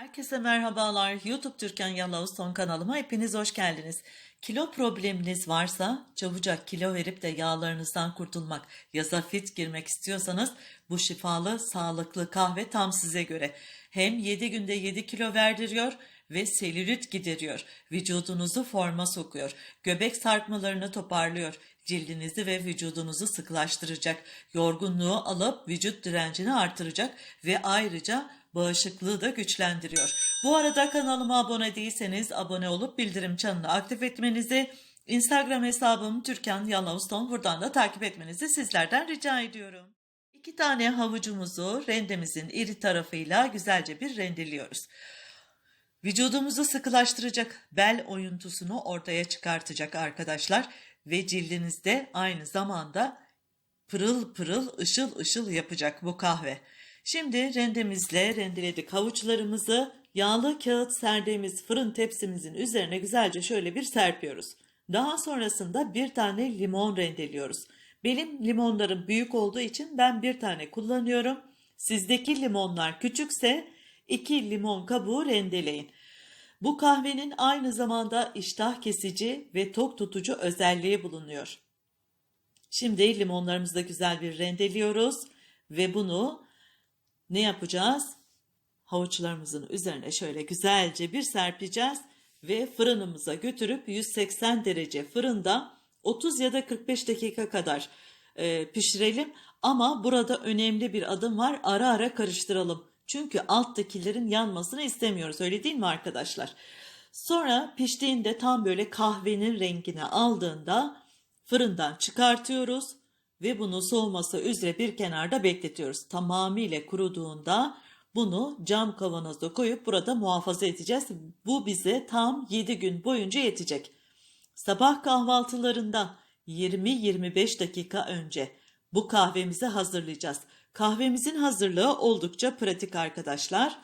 Herkese merhabalar. YouTube Türkan Yalçın son kanalıma hepiniz hoş geldiniz. Kilo probleminiz varsa çabucak kilo verip de yağlarınızdan kurtulmak, yaza fit girmek istiyorsanız bu şifalı, sağlıklı kahve tam size göre. Hem 7 günde 7 kilo verdiriyor ve selülit gideriyor. Vücudunuzu forma sokuyor. Göbek sarkmalarını toparlıyor. Cildinizi ve vücudunuzu sıkılaştıracak. Yorgunluğu alıp vücut direncini artıracak ve ayrıca bağışıklığı da güçlendiriyor. Bu arada kanalıma abone değilseniz abone olup bildirim çanını aktif etmenizi, Instagram hesabım Türkan Yalçın buradan da takip etmenizi sizlerden rica ediyorum. İki tane havucumuzu rendemizin iri tarafıyla güzelce bir rendeliyoruz. Vücudumuzu sıkılaştıracak bel oyuntusunu ortaya çıkartacak arkadaşlar ve cildinizde aynı zamanda pırıl pırıl ışıl ışıl yapacak bu kahve. Şimdi rendemizle rendeledik havuçlarımızı yağlı kağıt serdiğimiz fırın tepsimizin üzerine güzelce şöyle bir serpiyoruz. Daha sonrasında bir tane limon rendeliyoruz. Benim limonlarım büyük olduğu için ben bir tane kullanıyorum. Sizdeki limonlar küçükse iki limon kabuğu rendeleyin. Bu kahvenin aynı zamanda iştah kesici ve tok tutucu özelliği bulunuyor. Şimdi limonlarımızı da güzel bir rendeliyoruz ve bunu ne yapacağız? Havuçlarımızın üzerine şöyle güzelce bir serpeceğiz ve fırınımıza götürüp 180 derece fırında 30 ya da 45 dakika kadar e, pişirelim. Ama burada önemli bir adım var. Ara ara karıştıralım. Çünkü alttakilerin yanmasını istemiyoruz. Öyle değil mi arkadaşlar? Sonra piştiğinde tam böyle kahvenin rengini aldığında fırından çıkartıyoruz ve bunu soğuması üzere bir kenarda bekletiyoruz. Tamamıyla kuruduğunda bunu cam kavanoza koyup burada muhafaza edeceğiz. Bu bize tam 7 gün boyunca yetecek. Sabah kahvaltılarında 20-25 dakika önce bu kahvemizi hazırlayacağız. Kahvemizin hazırlığı oldukça pratik arkadaşlar.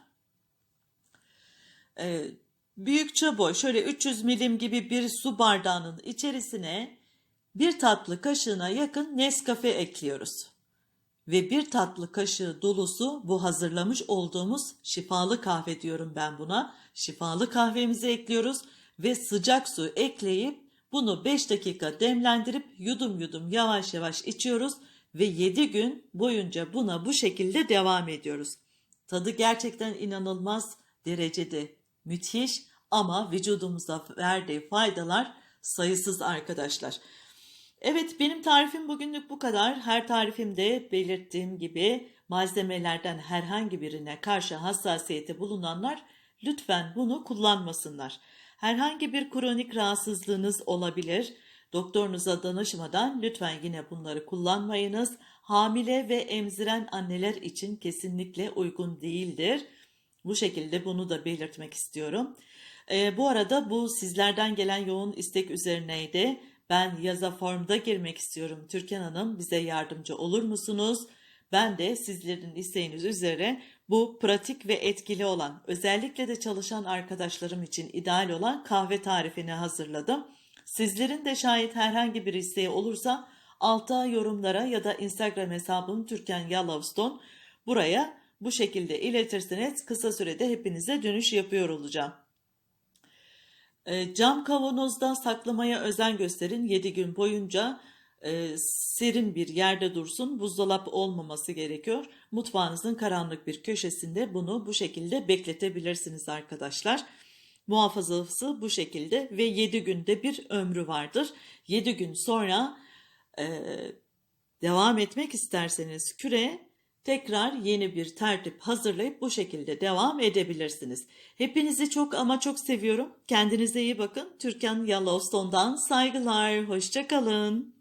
Ee, büyükçe boy şöyle 300 milim gibi bir su bardağının içerisine bir tatlı kaşığına yakın Nescafe ekliyoruz. Ve bir tatlı kaşığı dolusu bu hazırlamış olduğumuz şifalı kahve diyorum ben buna. Şifalı kahvemizi ekliyoruz ve sıcak su ekleyip bunu 5 dakika demlendirip yudum yudum yavaş yavaş içiyoruz ve 7 gün boyunca buna bu şekilde devam ediyoruz. Tadı gerçekten inanılmaz derecede müthiş ama vücudumuza verdiği faydalar sayısız arkadaşlar. Evet benim tarifim bugünlük bu kadar. Her tarifimde belirttiğim gibi malzemelerden herhangi birine karşı hassasiyeti bulunanlar lütfen bunu kullanmasınlar. Herhangi bir kronik rahatsızlığınız olabilir. Doktorunuza danışmadan lütfen yine bunları kullanmayınız. Hamile ve emziren anneler için kesinlikle uygun değildir. Bu şekilde bunu da belirtmek istiyorum. Ee, bu arada bu sizlerden gelen yoğun istek üzerineydi. Ben yaza formda girmek istiyorum. Türkan Hanım bize yardımcı olur musunuz? Ben de sizlerin isteğiniz üzere bu pratik ve etkili olan, özellikle de çalışan arkadaşlarım için ideal olan kahve tarifini hazırladım. Sizlerin de şayet herhangi bir isteği olursa alta yorumlara ya da Instagram hesabım Türkan Yalçın buraya bu şekilde iletirseniz kısa sürede hepinize dönüş yapıyor olacağım. E, cam kavanozda saklamaya özen gösterin. 7 gün boyunca e, serin bir yerde dursun. Buzdolap olmaması gerekiyor. Mutfağınızın karanlık bir köşesinde bunu bu şekilde bekletebilirsiniz arkadaşlar. Muhafazası bu şekilde ve 7 günde bir ömrü vardır. 7 gün sonra e, devam etmek isterseniz küre tekrar yeni bir tertip hazırlayıp bu şekilde devam edebilirsiniz. Hepinizi çok ama çok seviyorum. Kendinize iyi bakın. Türkan Yellowstone'dan saygılar. Hoşçakalın.